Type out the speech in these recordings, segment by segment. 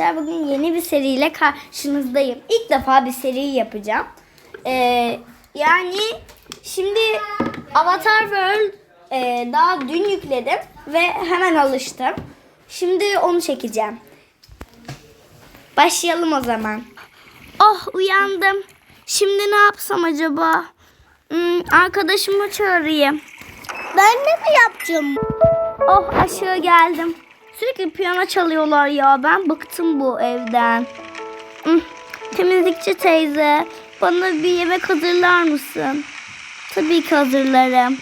Arkadaşlar bugün yeni bir seriyle karşınızdayım. İlk defa bir seri yapacağım. Ee, yani şimdi Avatar World e, daha dün yükledim ve hemen alıştım. Şimdi onu çekeceğim. Başlayalım o zaman. Oh uyandım. Şimdi ne yapsam acaba? Hmm, arkadaşımı çağırayım. Ben ne mi yapacağım? Oh aşağı geldim. Sürekli piyano çalıyorlar ya. Ben bıktım bu evden. Temizlikçi teyze, bana bir yemek hazırlar mısın? Tabii ki hazırlarım.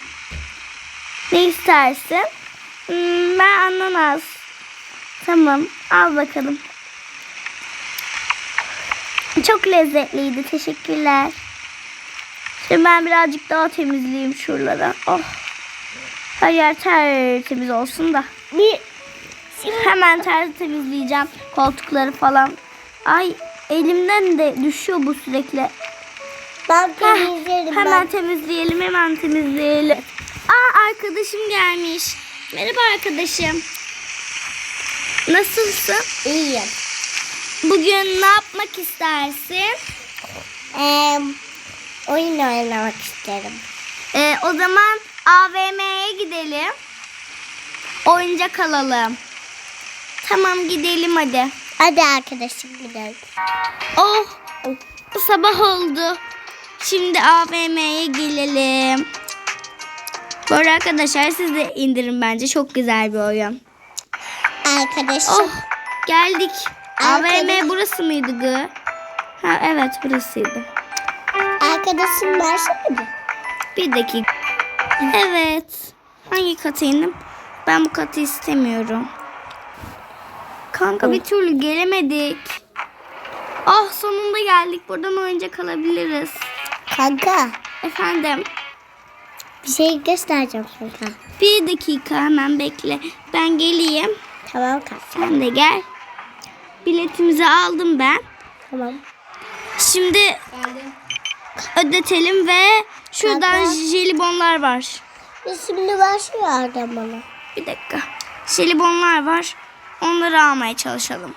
Ne istersin? Hmm, ben ananas. Tamam, al bakalım. Çok lezzetliydi. Teşekkürler. Şimdi ben birazcık daha temizleyeyim şuralara. Oh. Her yer tertemiz olsun da. Bir Hemen ter temizleyeceğim koltukları falan. Ay elimden de düşüyor bu sürekli. ben Heh, temizlerim. hemen temizleyelim hemen temizleyelim. Aa arkadaşım gelmiş. Merhaba arkadaşım. Nasılsın? ben iyiyim. Bugün ne yapmak istersin? Ee, oyun oynamak isterim. Ee, o zaman AVM'ye gidelim. Oyuncak alalım. Tamam gidelim hadi. Hadi arkadaşım gidelim. Oh sabah oldu. Şimdi AVM'ye gelelim. Bu arada arkadaşlar siz de indirin bence. Çok güzel bir oyun. Arkadaşım. Oh geldik. Arkadaş- AVM burası mıydı gı? Ha evet burasıydı. Arkadaşım versene bir. Bir dakika. Evet. Hangi kata indim? Ben bu katı istemiyorum. Kanka bir türlü gelemedik. Ah sonunda geldik. Buradan oyuncak alabiliriz. Kanka Efendim. bir şey göstereceğim sana. Bir dakika hemen bekle. Ben geleyim. Tamam kanka. Sen de gel. Biletimizi aldım ben. Tamam. Şimdi ödetelim ve şuradan Kanka. jelibonlar var. Şimdi başlıyor bana. Bir dakika. Jelibonlar var. Onları almaya çalışalım.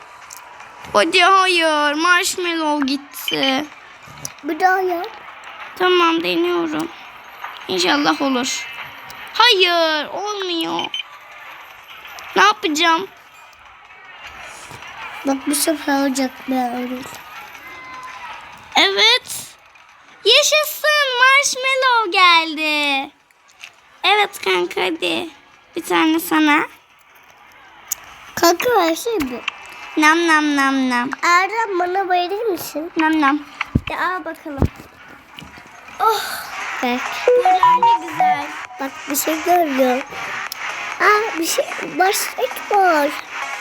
Hadi hayır. Marshmallow gitti. Bir daha yap. Tamam deniyorum. İnşallah olur. Hayır olmuyor. Ne yapacağım? Bak bu sefer olacak böyle. Evet. Yaşasın marshmallow geldi. Evet kanka hadi. Bir tane sana. Kanka versene bir. Nam nam nam nam. Erdem bana verir misin? Nam nam. De al bakalım. Oh Ver. bunlar ne güzel. Bak bir şey görüyorum. Aa bir şey basketbol.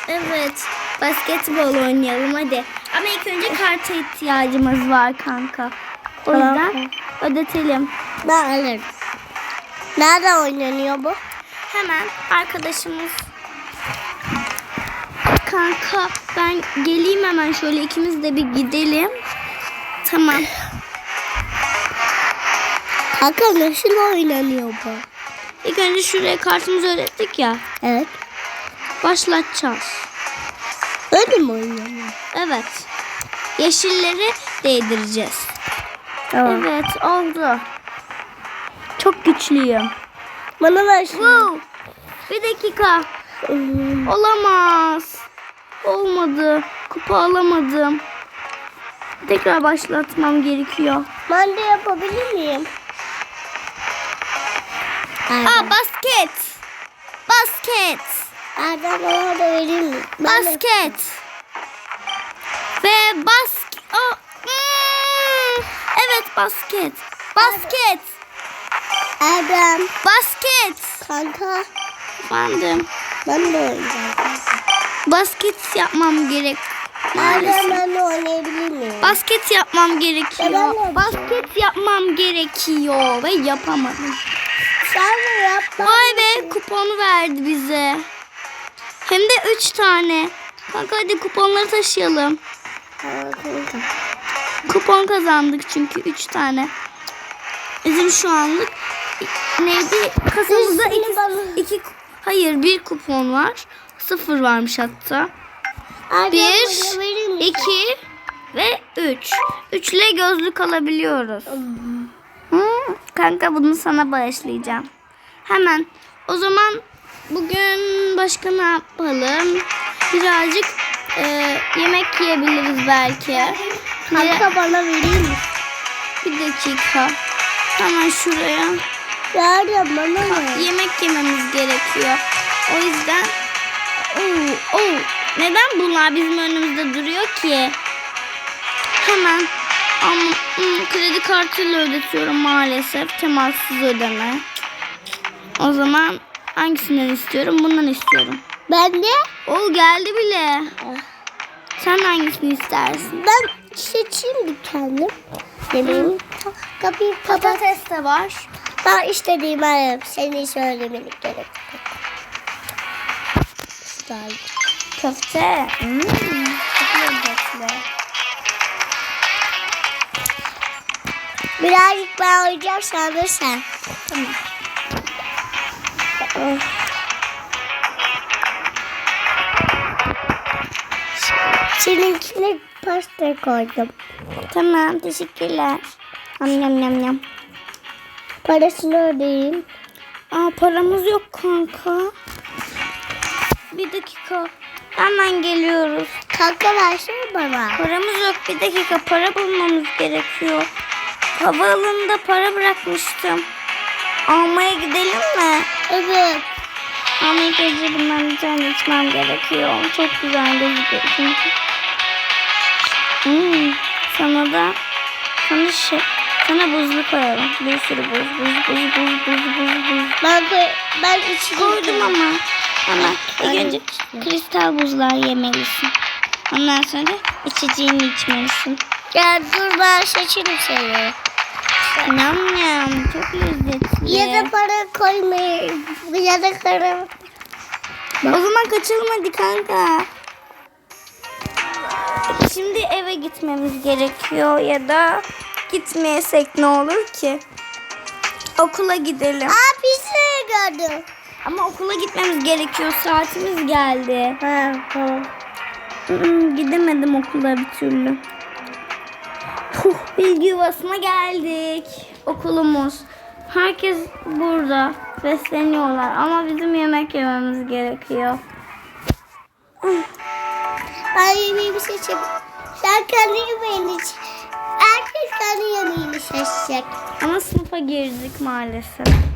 Evet. Basketbol oynayalım hadi. Ama ilk önce karta ihtiyacımız var kanka. O Tamam. yüzden ödetelim. Ben alırım. Nerede oynanıyor bu? Hemen arkadaşımız. Kanka ben geleyim hemen şöyle ikimiz de bir gidelim. Tamam. Kanka nasıl oynanıyor bu? İlk önce şuraya kartımızı ödettik ya. Evet. Başlatacağız. Öyle mi oynanıyor? Evet. Yeşilleri değdireceğiz. Tamam. Evet oldu. Çok güçlüyüm. Bana ver şunu. Wow. Bir dakika. Olamaz. Olmadı. Kupa alamadım. Tekrar başlatmam gerekiyor. Ben de yapabilir miyim? Aa Erdem, basket. Basket. Erdem bana da verir mi? Ben de- Basket. Ve basket. Hmm. Evet basket. Basket. Erdem. Basket. Kanka Efendim. ben de oynayacağım. Basket yapmam gerek. Erdem Maalesef. ben de oynayabilir miyim? Basket yapmam gerekiyor. Ya Basket yapmam gerekiyor ve yapamadım. Sen de yap. Vay be kuponu verdi bize. Hem de üç tane. Kanka hadi kuponları taşıyalım. Kupon kazandık çünkü üç tane. Bizim şu anlık neydi? Kasamızda iki, iki, hayır bir kupon var. Sıfır varmış hatta. Anne, Bir, iki ve üç. Üçle gözlük alabiliyoruz. Hmm, kanka bunu sana bağışlayacağım. Hemen. O zaman bugün başka ne yapalım? Birazcık e, yemek yiyebiliriz belki. Kanka bana verir misin? Bir dakika. Hemen şuraya. Yarın bana ver. Yemek yememiz gerekiyor. O yüzden Oo, oo. neden bunlar bizim önümüzde duruyor ki? Hemen ama hmm, kredi kartıyla ödetiyorum maalesef. Temassız ödeme. O zaman hangisinden istiyorum? Bundan istiyorum. Ben de O geldi bile. Sen hangisini istersin? ben seçeyim bir kendim. Yemeğimi kapıyı. Patates de var. Ben istediğimi ararım. Seni söylemeni gerek. Güzel. Köfte. Hmm, çok lezzetli. Birazcık ben oynayacağım sen de sen. Tamam. Seninkine pasta koydum. Tamam teşekkürler. Yam yam yam yam. Parasını ödeyeyim. Aa paramız yok kanka. Bir dakika. Hemen geliyoruz. Kanka versene bana. Paramız yok. Bir dakika para bulmamız gerekiyor. Havaalanında para bırakmıştım. Almaya gidelim mi? Evet. Ama ilk önce bundan bir tane içmem gerekiyor. Çok güzel gözüküyor çünkü. Hmm, sana da sana şey, sana buzlu koyalım. Bir sürü buz, buz, buz, buz, buz, buz, buz. Ben koy, ben içeyim. Koydum ama. Ama ilk önce kristal buzlar yemelisin. Ondan sonra içeceğini içmelisin. Ya dur ben seçerim seni. Nam çok lezzetli. Ya da para koymayayım. Ya da karım. O zaman kaçalım hadi kanka. Şimdi eve gitmemiz gerekiyor ya da gitmeyesek ne olur ki? Okula gidelim. Aa pizza gördüm. Ama okula gitmemiz gerekiyor. Saatimiz geldi. Ha tamam. Gidemedim okula bir türlü. Puh, bilgi yuvasına geldik. Okulumuz. Herkes burada. Besleniyorlar ama bizim yemek yememiz gerekiyor. Ben yemeğimi seçeyim. Sen kendi yemeğini. Herkes kendi yemeğini seçecek. Ama sınıfa girdik maalesef.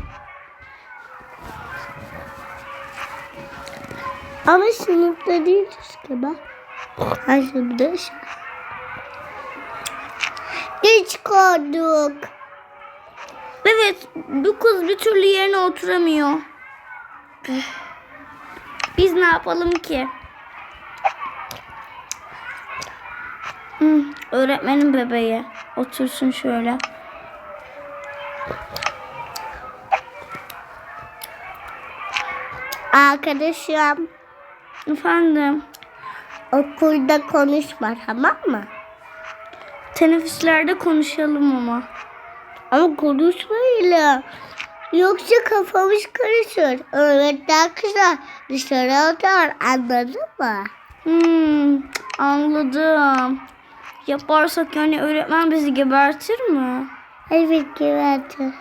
Ama sınıfta değiliz ki ben. Her sınıfta Geç kaldık. Evet, bu kız bir türlü yerine oturamıyor. Biz ne yapalım ki? Hı, öğretmenin bebeği. Otursun şöyle. Arkadaşım Efendim, okulda konuşma tamam mı? teneffüslerde konuşalım ama. Ama konuşmayla. Yoksa kafamız karışır. Öğretmen kızar dışarı atar anladın mı? Hmm, anladım. Yaparsak yani öğretmen bizi gebertir mi? Evet gebertir.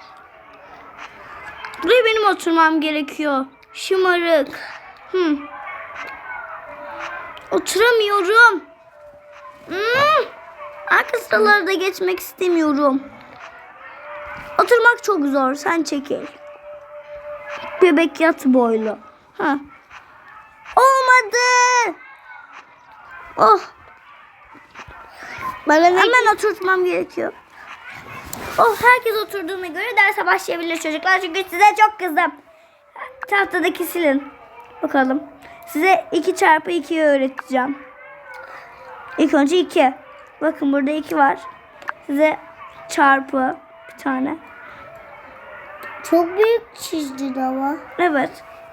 Buraya benim oturmam gerekiyor. Şımarık. Hmm. Oturamıyorum. Hmm. Arka sıralarda geçmek istemiyorum. Oturmak çok zor. Sen çekil. Bebek yat boylu. Ha. Olmadı. Oh. Bana ne? Hemen oturtmam gerekiyor. Oh herkes oturduğuna göre derse başlayabilir çocuklar. Çünkü size çok kızdım. Tahtadaki silin. Bakalım. Size 2 çarpı 2'yi öğreteceğim. İlk önce 2. Bakın burada 2 var. Size çarpı bir tane. Çok büyük çizdin ama. Evet.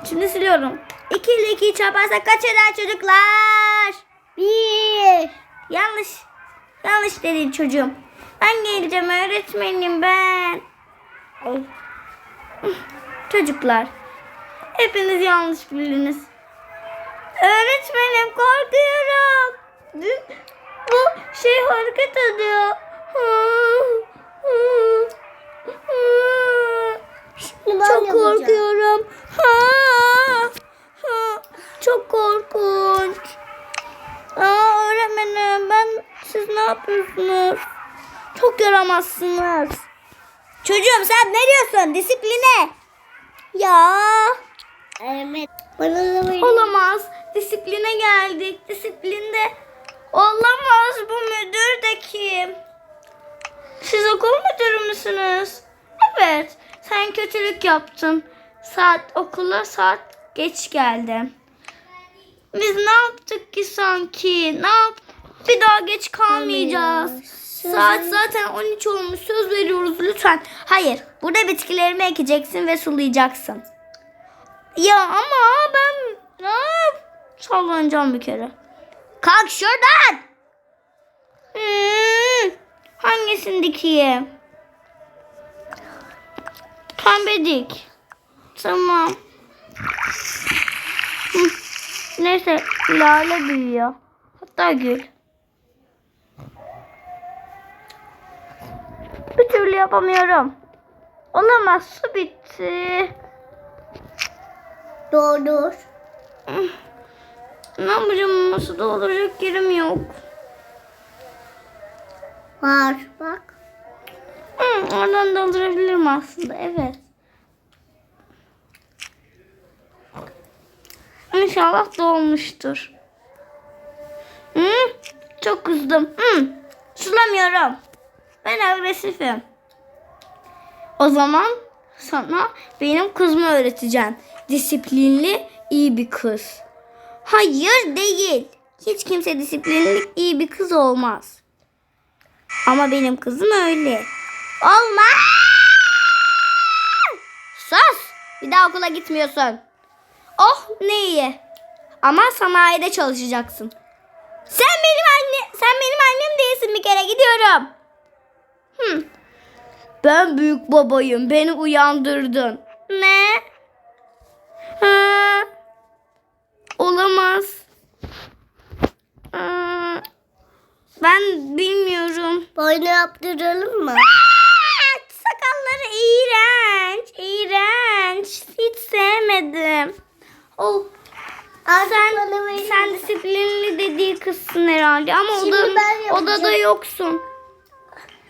Şimdi siliyorum. 2 ile 2'yi çarparsak kaç eder çocuklar? Bir. Yanlış. Yanlış dedin çocuğum. Ben geleceğim öğretmenim ben. Ay. Çocuklar. Hepiniz yanlış bildiniz. Öğretmenim korkuyorum. Bu şey hareket ediyor. Çok korkuyorum. Ha, ha, çok korkunç. Aa, öğretmenim ben siz ne yapıyorsunuz? Çok yaramazsınız. Çocuğum sen ne diyorsun? Disipline. Ya Evet. Olamaz. Disipline geldik. Disiplinde olamaz. Bu müdür de kim? Siz okul müdürü müsünüz? Evet. Sen kötülük yaptın. Saat okula saat geç geldin. Biz ne yaptık ki sanki? Ne yap? Bir daha geç kalmayacağız. Söz Saat zaten 13 olmuş. Söz veriyoruz lütfen. Hayır. Burada bitkilerimi ekeceksin ve sulayacaksın. Ya ama ben ne yap? Sallanacağım bir kere. Kalk şuradan. Hmm, hangisini dikeyim? Pembe dik. Tamam. Hı, Neyse lale büyüyor. Hatta gül. Bir türlü yapamıyorum. Olamaz su bitti. Doğru. Ne yapacağım nasıl dolduracak yerim yok. Var bak. Hı, oradan doldurabilirim aslında evet. İnşallah dolmuştur. Hı, çok kızdım. Hı, sulamıyorum. Ben agresifim. O zaman sana benim kızımı öğreteceğim. Disiplinli, iyi bir kız. Hayır değil. Hiç kimse disiplinli, iyi bir kız olmaz. Ama benim kızım öyle. Olmaz. Sus. Bir daha okula gitmiyorsun. Oh ne iyi. Ama sanayide çalışacaksın. Sen benim anne, sen benim annem değilsin bir kere gidiyorum. Hmm. Ben büyük babayım. Beni uyandırdın. Ne? Ha. Olamaz. Aa, ben bilmiyorum. Boynu yaptıralım mı? Aa, Sakalları iğrenç. iğrenç. Hiç sevmedim. Oh, Artık sen sen disiplinli dediği kızsın herhalde ama Şimdi oda, odada yoksun.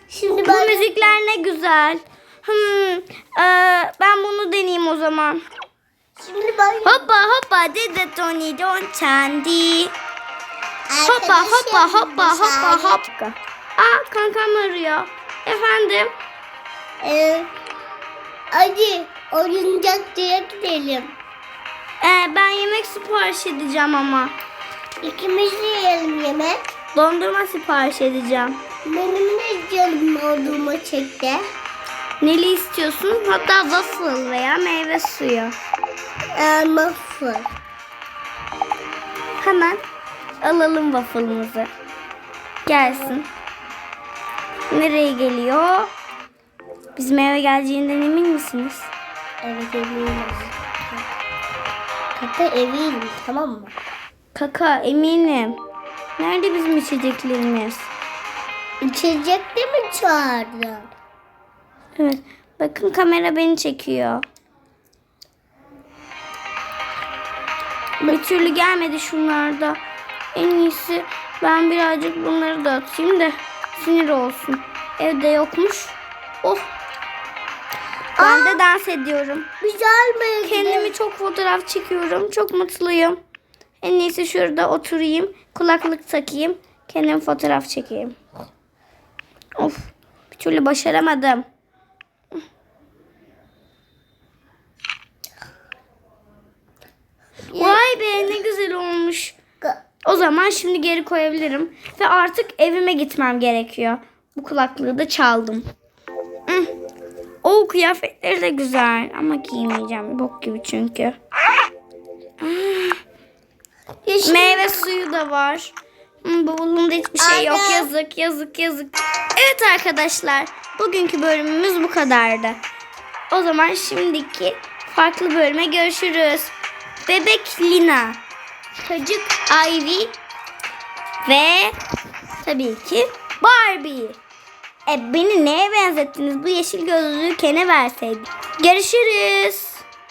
Şimdi Bu ben müzikler ne güzel. Hmm, ee, ben bunu deneyeyim o zaman. Şimdi ben Hoppa hoppa dede Tony don çandi. Hoppa hoppa hoppa hoppa hoppa. Aa kankam arıyor. Efendim? Ee, hadi oyuncakçıya gidelim. Ee, ben yemek sipariş edeceğim ama. İkimiz de yiyelim yemek. Dondurma sipariş edeceğim. Benim de canım olduğuma çekti. Neli istiyorsun? Hatta waffle veya meyve suyu. Ee, muffin. Hemen alalım waffle'ımızı. Gelsin. Nereye geliyor? Bizim eve geleceğinden emin misiniz? Evet eminim. Kaka eminim tamam mı? Kaka eminim. Nerede bizim içeceklerimiz? İçecek de mi çağırdın? Evet. Bakın kamera beni çekiyor. Bir türlü gelmedi şunlarda. En iyisi ben birazcık bunları da atayım da sinir olsun. Evde yokmuş. Oh. Ben de dans ediyorum. Güzel mi? Kendimi çok fotoğraf çekiyorum. Çok mutluyum. En iyisi şurada oturayım. Kulaklık takayım. Kendim fotoğraf çekeyim. Of. Bir türlü başaramadım. Vay be ne güzel olmuş. O zaman şimdi geri koyabilirim. Ve artık evime gitmem gerekiyor. Bu kulaklığı da çaldım. O kıyafetleri de güzel ama giymeyeceğim. Bok gibi çünkü. Meyve suyu da var. Bavulumda hiçbir şey yok. Yazık yazık yazık. Evet arkadaşlar. Bugünkü bölümümüz bu kadardı. O zaman şimdiki farklı bölüme görüşürüz. Bebek Lina. çocuk Ivy ve tabii ki Barbie. E beni neye benzettiniz? Bu yeşil gözlüğü Ken'e verseydim. Görüşürüz.